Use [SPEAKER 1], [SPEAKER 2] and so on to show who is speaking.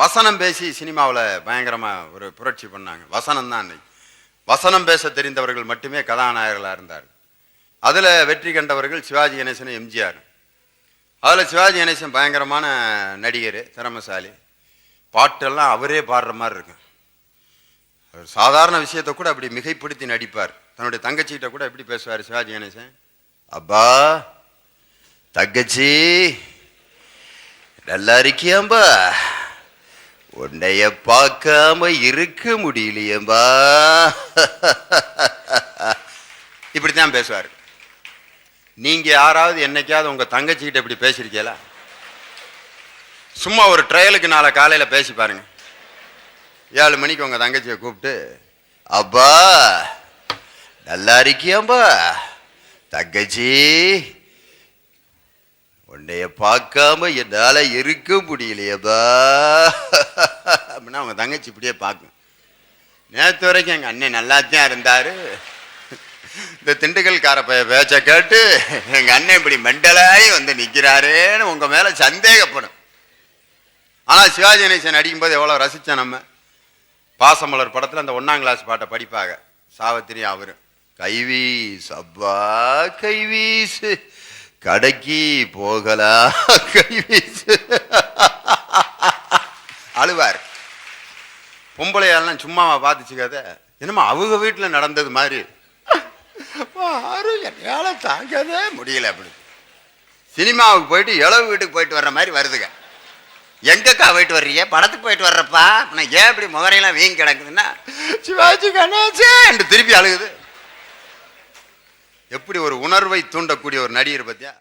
[SPEAKER 1] வசனம் பேசி சினிமாவில் பயங்கரமாக ஒரு புரட்சி பண்ணாங்க. வசனம் தான் அன்னைக்கு வசனம் பேச தெரிந்தவர்கள் மட்டுமே கதாநாயகர்களாக இருந்தார் அதில் வெற்றி கண்டவர்கள் சிவாஜி கணேசன் எம்ஜிஆர். அதில் சிவாஜி கணேசன் பயங்கரமான நடிகர் திறமசாலி. பாட்டெல்லாம் அவரே பாடுற மாதிரி இருக்கும். அவர் சாதாரண விஷயத்தை கூட அப்படி மிகைப்படுத்தி நடிப்பார். தன்னுடைய தங்கச்சிகிட்ட கூட எப்படி பேசுவார் சிவாஜி கணேசன்? அப்பா தங்கச்சி நல்லா இருக்கியாம்பா? உன்னைய பார்க்காம இருக்க முடியலையேம்பா. இப்படித்தான் பேசுவார். நீங்க யாராவது என்னைக்காவது உங்க தங்கச்சிக்கிட்ட இப்படி பேசியிருக்கீங்களா? சும்மா ஒரு ட்ரையலுக்கு நாளை காலையில பேசி பாருங்க. ஏழு மணிக்கு உங்க தங்கச்சியை கூப்பிட்டு அப்பா நல்லா இருக்கியாம்பா? தங்கச்சி உன்னைய பார்க்காம என்னால் இருக்க முடியலையேப்பா. அப்படின்னா அவங்க தங்கச்சி இப்படியே பார்க்கும். நேற்று வரைக்கும் எங்கள் அண்ணன் நல்லாத்தான் இருந்தார். இந்த திண்டுக்கல்கார பைய பேச்ச கேட்டு எங்கள் அண்ணன் இப்படி மெண்டலாகி வந்து நிற்கிறாரேன்னு உங்கள் மேலே சந்தேகப்படும். ஆனால் சிவாஜி கணேசன் அடிக்கும்போது எவ்வளோ ரசித்தோம் நம்ம. பாசமலர் படத்தில் அந்த ஒன்றாம் கிளாஸ் பாட்டை படிப்பாங்க. சாவத்திரி அவரும் கைவீஸ் அப்பா கைவீஸ் கடைக்கு போகலா கைவீசு அழுவார். பொம்பளையாலாம் சும்மாவா பார்த்துச்சுக்காத என்னமோ அவங்க வீட்டில் நடந்தது மாதிரி. பாரு என்னால் தாங்கவே முடியல அப்படி. சினிமாவுக்கு போயிட்டு இளவு வீட்டுக்கு போயிட்டு வர்ற மாதிரி வருதுங்க. எங்கக்கா போயிட்டு வர்றீங்க? படத்துக்கு போயிட்டு வர்றப்பா? நான் ஏன் இப்படி முகரையெல்லாம் வீங்கி கிடக்குதுன்னா சிவாஜி கணேசன் திருப்பி அழுகுது. எப்படி ஒரு உணர்வை தூண்டக்கூடிய ஒரு நடிகர் பத்தியா?